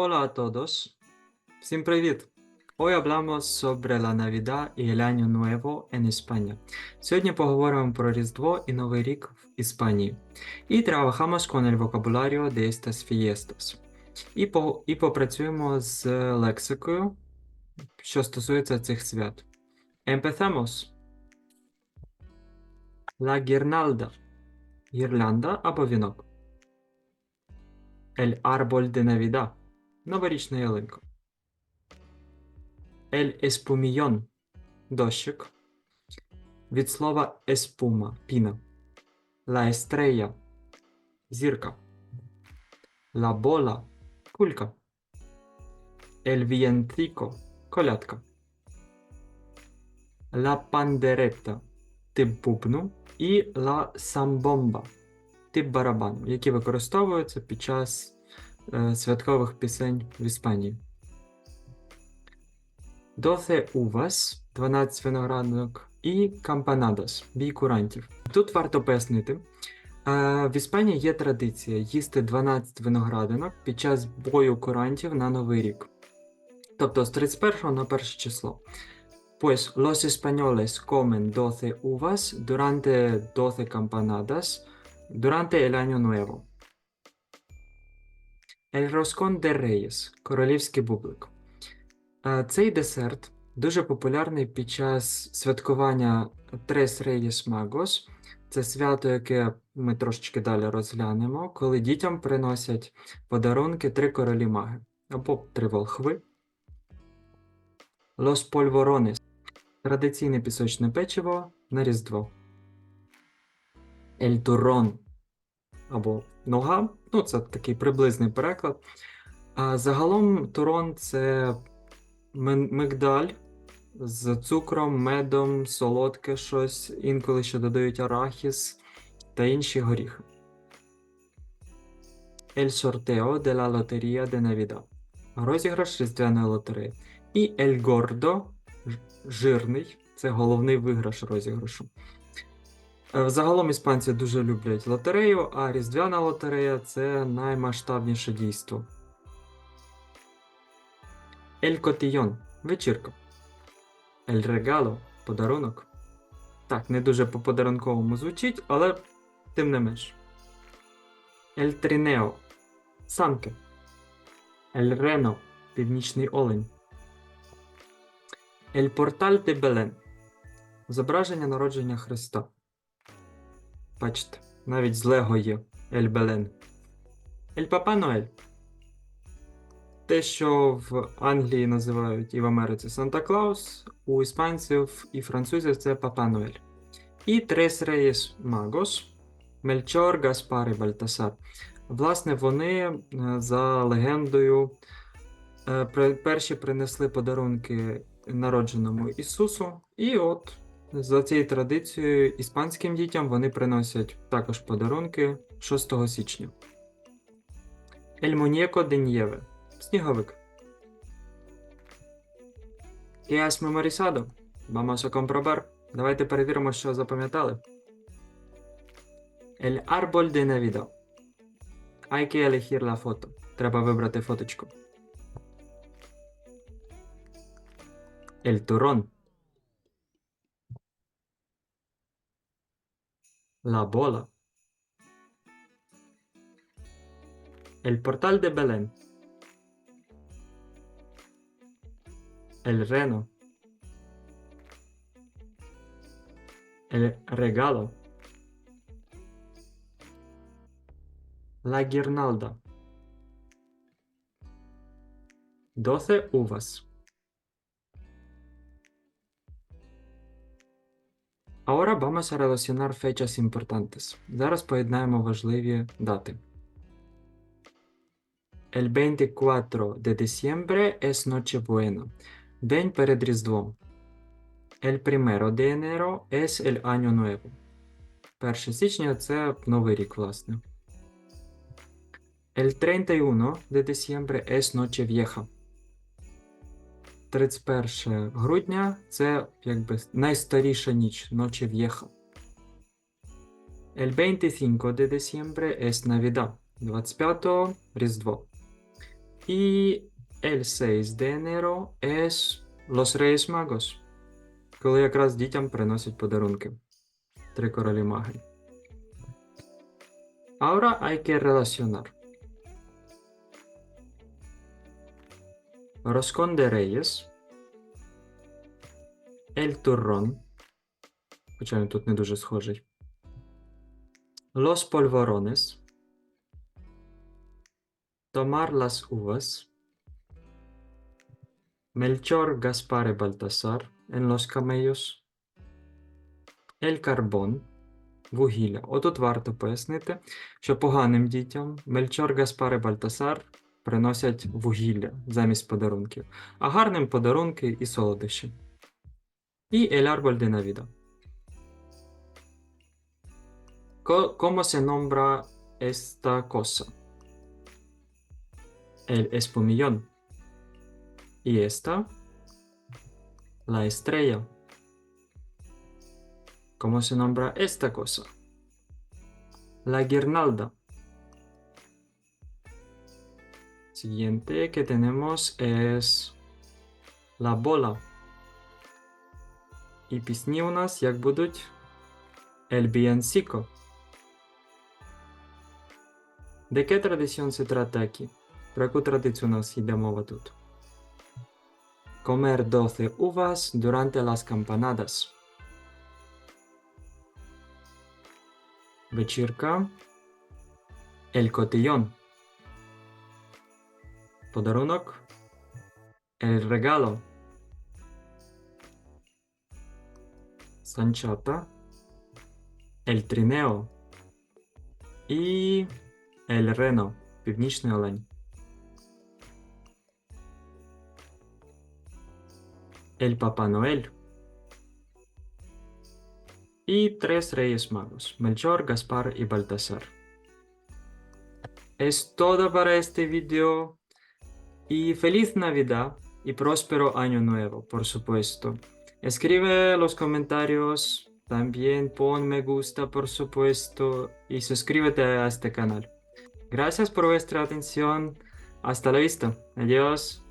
Hola a todos. Всім привіт! Hoy hablamos sobre la Navidad y el Año Nuevo en España. Сьогодні поговоримо про Різдво і Новий рік в Іспанії. І trabajamos con el vocabulario de estas fiestas. І, по, і попрацюємо з лексикою, що стосується цих свят. Empezamos. La guirnalda. Гірлянда або вінок. El árbol de Navidad. Новорічна ялинка. El espumillón. Дощик. Від слова espuma піна. La estrella. Зірка. La bola. Кулька. El villancico. Колядка. La pandereta. Тип бубну. І la самбомба. Тип барабану, які використовуються під час святкових пісень в Іспанії. Доце увас 12 виноградок і кампанадос бій курантів. Тут варто пояснити. е, В Іспанії є традиція їсти 12 виноградинок під час бою курантів на Новий рік. Тобто з 31 на 1 число. Pues los españoles comen 12 uvas durante 12 campanadas durante el año nuevo. El roscón de Reyes – королівський бублик. Е, Цей десерт дуже популярний під час святкування Tres Reyes Magos. Це свято, яке ми трошечки далі розглянемо, коли дітям приносять подарунки три королі маги або три волхви. Los polvorones – традиційне пісочне печиво на Різдво. El turrón або нога. Ну, це такий приблизний переклад. А загалом турон це мигдаль з цукром, медом, солодке щось, інколи ще додають арахіс та інші горіхи. El sorteo de la lotería de Navidad. Розіграш різдвяної лотереї. І El Gordo жирний. Це головний виграш розіграшу. Е, Загалом іспанці дуже люблять лотерею, а Різдвяна лотерея це наймасштабніше дійство. El Cotillon – вечірка. El Regalo – подарунок. Так, не дуже по подарунковому звучить, але тим не менш. El Trineo – санки. El Reno – північний олень. Portal de Belén – зображення народження Христа. Бачите, навіть з Лего є Ель Белен. Ель Папа Ноель. Те, що в Англії називають і в Америці Санта Клаус, у іспанців і французів це Папа Ноель. І Трес Рейс Магос, Мельчор, Гаспар і Бальтасар. Власне, вони е, за легендою е, перші принесли подарунки народженому Ісусу, і от за цією традицією, іспанським дітям вони приносять також подарунки 6 січня. El muñeco de nieve. Сніговик. ¿Qué has memorizado? Vamos. Давайте перевіримо, що запам'ятали. El árbol de Navidad. Hay que elegir la. Треба вибрати фоточку. El turrón. La bola. El portal de Belén. El reno. El regalo. La guirnalda. Doce uvas. Ahora vamos a relacionar fechas importantes. Зараз поєднаємо важливі дати. El 24 de diciembre es Nochebuena. День перед Різдвом. El primero de enero es el año nuevo. 1 січня це Новий рік, власне. El 31 de diciembre es Nochevieja. 31 грудня це якби найстаріша ніч Nochevieja. El 25 de diciembre es Navidad. 25-го Різдво. Y el 6 de enero es Los Reyes Magos, коли якраз дітям приносять подарунки. Три королі маги. Ahora hay que relacionar. Roscón de Reyes. El turrón. Хоча він тут не дуже схожий. Polvorones. Tomar las uvas. Melchor, Gaspar y Baltasar en los camellos. El carbón. Вугілля. Отут варто пояснити, що поганим дітям Мельчор, Гаспар і Бальтасар приносять вугілля замість подарунків, а гарним подарунки і солодощі. І el árbol de Navidad. Co- ¿Cómo se nombra esta cosa? El espumillón. Y esta, la estrella. ¿Cómo se nombra esta cosa? La guirnalda. Siguiente que tenemos es la bola. І пісні у нас як будуть El Villancico. ¿De qué tradición se trata aquí? Про яку традицію у нас йде мова тут? Comer 12 uvas durante las campanadas. Вечірка. El cotillón. Подарунок. El regalo. Санчата. El trineo. І El reno. Північний олень. El Papá Noel. Y tres Reyes Magos, Melchor, Gaspar y Baltasar. Es todo para este video. Y feliz Navidad y próspero Año Nuevo, por supuesto. Escribe los comentarios, también pon me gusta, por supuesto, y suscríbete a este canal. Gracias por vuestra atención. Hasta la vista. Adiós.